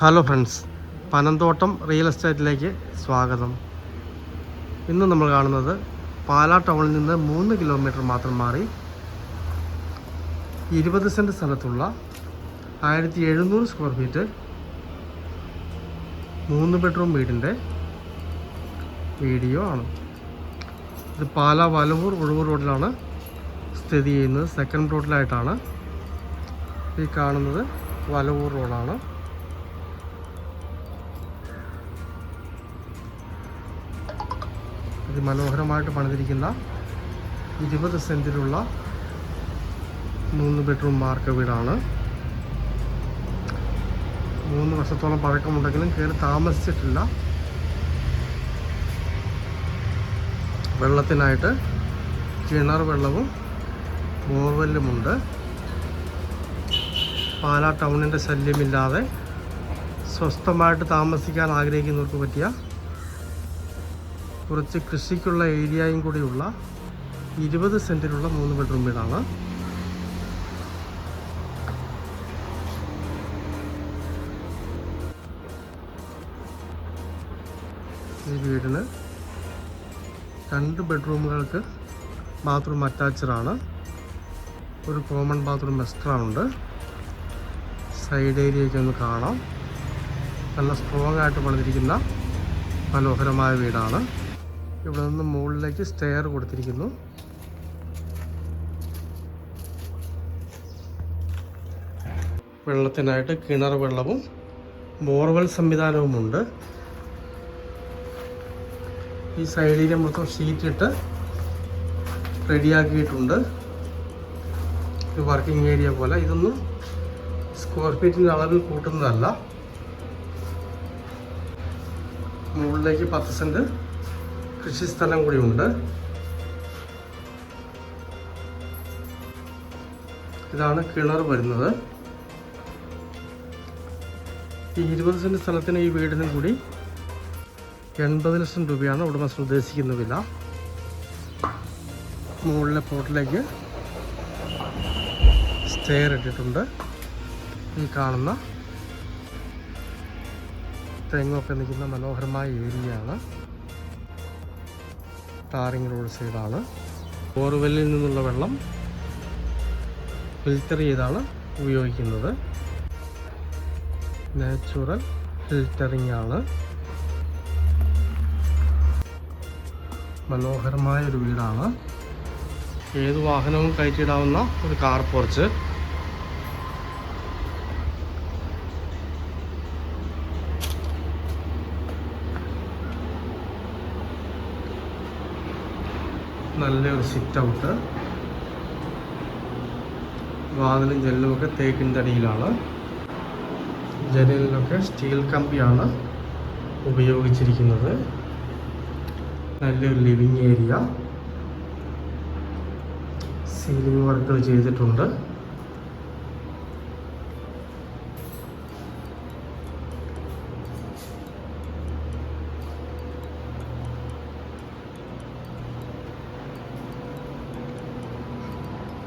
Hello friends Panamthottam real എസ്റ്റേറ്റിലേക്ക് സ്വാഗതം. ഇന്ന് നമ്മൾ കാണുന്നത് പാലാ ടൗണിൽ നിന്ന് മൂന്ന് കിലോമീറ്റർ മാത്രം മാറി ഇരുപത് സെന്റ് സ്ഥലത്തുള്ള ആയിരത്തി എഴുന്നൂറ് സ്ക്വയർ ഫീറ്റ് മൂന്ന് ബെഡ്റൂം വീടിന്റെ വീഡിയോ ആണ്. ഇത് പാലാ വലവൂർ ഒഴുവൂർ റോഡിലാണ് സ്ഥിതി ചെയ്യുന്നത്. സെക്കൻഡ് റോഡിലായിട്ടാണ് ഈ കാണുന്നത്. വലവൂർ റോഡാണ് അതിമനോഹരമായിട്ട് പണിതിരിക്കുന്ന ഇരുപത് സെന്റിലുള്ള മൂന്ന് ബെഡ്റൂം മാർക്ക വീടാണ്. മൂന്ന് വർഷത്തോളം പഴക്കമുണ്ടെങ്കിലും കയറി താമസിച്ചിട്ടില്ല. വെള്ളത്തിനായിട്ട് കിണർ വെള്ളവും ബോർവെല്ലുമുണ്ട്. പാലാ ടൗണിന്റെ ശല്യമില്ലാതെ സ്വസ്ഥമായിട്ട് താമസിക്കാൻ ആഗ്രഹിക്കുന്നവർക്ക് പറ്റിയ കുറച്ച് കൃഷിക്കുള്ള ഏരിയയും കൂടിയുള്ള ഇരുപത് സെന്റിലുള്ള മൂന്ന് ബെഡ്റൂം വീടാണ്. ഈ വീടിന് രണ്ട് ബെഡ്റൂമുകൾക്ക് ബാത്റൂം അറ്റാച്ചഡാണ് ഒരു കോമൺ ബാത്റൂം എക്സ്ട്രാ ഉണ്ട് സൈഡ് ഏരിയയൊക്കെ ഒന്ന് കാണാം. നല്ല സ്ട്രോങ് ആയിട്ട് പണിതിരിക്കുന്ന മനോഹരമായ വീടാണ്. ഇവിടെ നിന്ന് മുകളിലേക്ക് സ്റ്റെയർ കൊടുത്തിരിക്കുന്നു. വെള്ളത്തിനായിട്ട് കിണർ വെള്ളവും ബോർവെൽ സംവിധാനവുമുണ്ട്. ഈ സൈഡിൽ മൊത്തം ഷീറ്റിട്ട് റെഡിയാക്കിയിട്ടുണ്ട്. ഒരു വർക്കിംഗ് ഏരിയ പോലെ. ഇതൊന്നും സ്ക്വയർ ഫീറ്റിന്റെ അളവിൽ കൂട്ടുന്നതല്ല. മുകളിലേക്ക് പത്ത് സെന്റ് കൃഷിസ്ഥലം കൂടിയുണ്ട് ഇതാണ് കിണർ വരുന്നത്. ഈ ഇരുപത് സെന്റ് സ്ഥലത്തിന് ഈ വീടിനും കൂടി എൺപത് ലക്ഷം രൂപയാണ് ഉടമസ്ഥൻ ഉദ്ദേശിക്കുന്ന വില. മുകളിലെ പ്ലോട്ടിലേക്ക് സ്റ്റെയർ ഇട്ടിട്ടുണ്ട്. ഈ കാണുന്ന തെങ്ങൊക്കെ നിൽക്കുന്ന മനോഹരമായ ഏരിയയാണ്. ടാറിങ് റോഡ് സൈഡാണ് ബോർവെല്ലിൽ നിന്നുള്ള വെള്ളം ഫിൽറ്റർ ചെയ്താണ് ഉപയോഗിക്കുന്നത്. നാച്ചുറൽ ഫിൽറ്ററിങ് ആണ്. മനോഹരമായ ഒരു വീടാണ്. ഏത് വാഹനവും കയറ്റിയിടാവുന്ന ഒരു കാർ പോർച്ച് നല്ലൊരു സിറ്റ് ഔട്ട് വാതിലും ജനലുമൊക്കെ തേക്കിന്റെ അടിയിലാണ്. ജനലിലൊക്കെ സ്റ്റീൽ കമ്പിയാണ് ഉപയോഗിച്ചിരിക്കുന്നത്. നല്ലൊരു ലിവിങ് ഏരിയ സീലിംഗ് വർക്ക് ചെയ്തിട്ടുണ്ട്.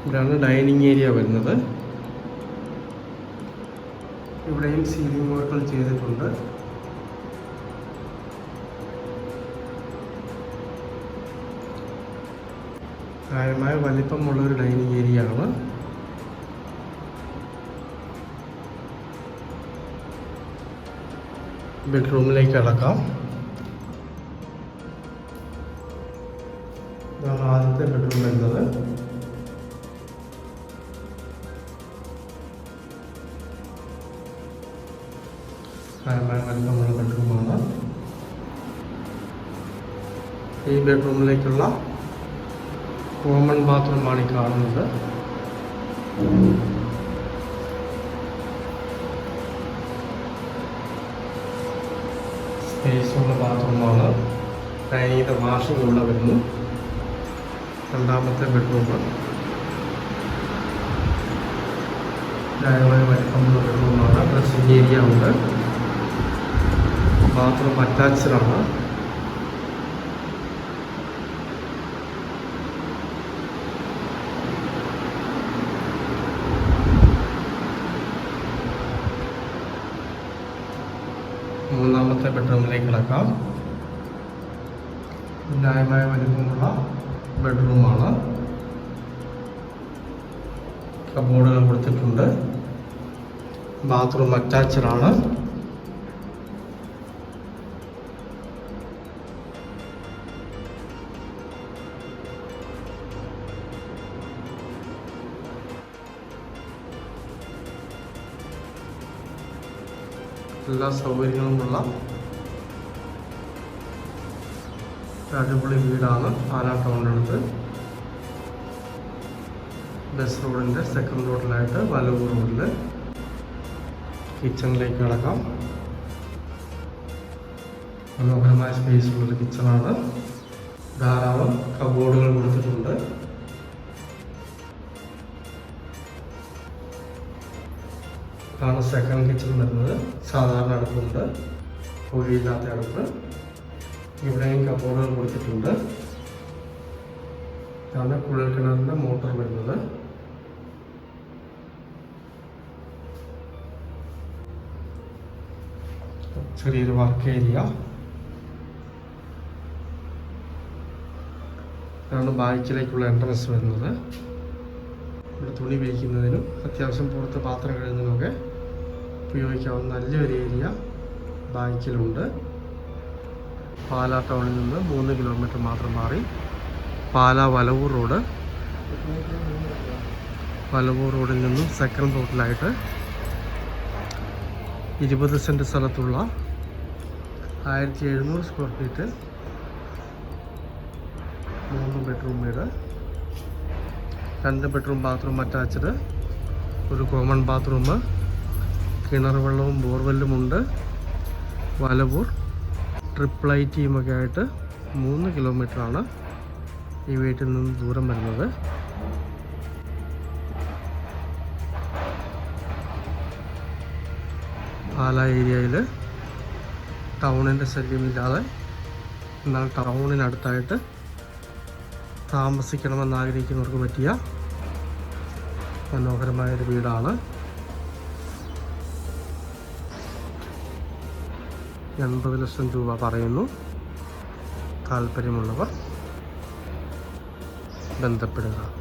ഇവിടെയാണ് ഡൈനിങ് ഏരിയ വരുന്നത്. ഇവിടെയും സീലിംഗ് വർക്കുകൾ ചെയ്തിട്ടുണ്ട്. കാര്യമായ വലിപ്പമുള്ള ഒരു ഡൈനിങ് ഏരിയ ആണ്. ബെഡ്റൂമിലേക്ക് അടക്കാം ഇതാണ് ആദ്യത്തെ ബെഡ്റൂം വരുന്നത്. വലിപ്പമുള്ള ബെഡ്റൂമാണ് ഈ ബെഡ്റൂമിലേക്കുള്ള കോമൺ ബാത്റൂമാണ് ഈ കാണുന്നത്. സ്പേസുള്ള ബാത്റൂമാണ് ഡൈനിങ്ങിന്റെ വാഷിംഗ് ഇവിടെ വരുന്നു രണ്ടാമത്തെ ബെഡ്റൂം ന്യായമായ വലിപ്പമുള്ള ബെഡ്റൂമാണ് ഡ്രസ്സിംഗ് ഏരിയ ഉണ്ട്. ബാത്റൂം അറ്റാച്ച്ഡാണ് ബെഡ്റൂമിലേക്ക് കിടക്കാം. ന്യായമായ വലിപ്പമുള്ള ബെഡ്റൂമാണ് കബോർഡുകൾ കൊടുത്തിട്ടുണ്ട്. ബാത്റൂം അറ്റാച്ച്ഡ് എല്ലാ സൗകര്യങ്ങളുമുള്ള അടിപൊളി വീടാണ് പാലാ ടൗണിനടുത്ത് ബസ് റോഡിന്റെ സെക്കൻഡ് റോഡിലായിട്ട് വലവൂർ റോഡിൽ കിച്ചണിലേക്ക് കിടക്കാം. മനോഹരമായ സ്പേസ് ഉള്ളൊരു കിച്ചണാണ് ധാരാളം കബോർഡുകൾ കൊടുത്തിട്ടുണ്ട്. ഇതാണ് സെക്കൻഡ് കിച്ചൺ വരുന്നത് സാധാരണ അടുപ്പുണ്ട്. കുഴിയില്ലാത്ത അടുപ്പ്. ഇവിടെയും കബോർഡുകൾ കൊടുത്തിട്ടുണ്ട് ഇതാണ് കുഴൽ കിണറിന്റെ മോട്ടർ വരുന്നത്. ചെറിയൊരു വർക്ക് ഏരിയ ഇതാണ് ബാക്കിലേക്കുള്ള എൻട്രൻസ് വരുന്നത്. ഇവിടെ തുണി വിരിക്കുന്നതിനും അത്യാവശ്യം പുറത്ത് പാത്രം കഴുകുന്നതിനുമൊക്കെ ഉപയോഗിക്കാവുന്ന നല്ലൊരു ഏരിയ ബാക്കിലുണ്ട് പാലാ ടൗണിൽ നിന്ന് മൂന്ന് കിലോമീറ്റർ മാത്രം മാറി പാലാ വലവൂർ റോഡ്. വലവൂർ റോഡിൽ നിന്നും സെക്കൻഡ് റോഡിലായിട്ട് ഇരുപത് സെന്റ് സ്ഥലത്തുള്ള ആയിരത്തി എഴുന്നൂറ് സ്ക്വയർ ഫീറ്റ് മൂന്ന് ബെഡ്റൂം വീട്. രണ്ട് ബെഡ്റൂം ബാത്റൂം അറ്റാച്ച്ഡ്. ഒരു കോമൺ ബാത്റൂം. കിണർ വെള്ളവും ബോർവെല്ലും ഉണ്ട്. വലവൂർ ട്രിപ്പിൾ ഐ ടീമൊക്കെ ആയിട്ട് മൂന്ന് കിലോമീറ്ററാണ് ഈ വീട്ടിൽ നിന്ന് ദൂരം വരുന്നത്. പാല ഏരിയയിൽ ടൗണിന്റെ ശല്യമില്ലാതെ എന്നാൽ ടൗണിനടുത്തായിട്ട് താമസിക്കണമെന്ന് ആഗ്രഹിക്കുന്നവർക്ക് പറ്റിയ മനോഹരമായൊരു വീടാണ്. എൺപത് ലക്ഷം രൂപ പറയുന്നു. താല്പര്യമുള്ളവർ ബന്ധപ്പെടുക.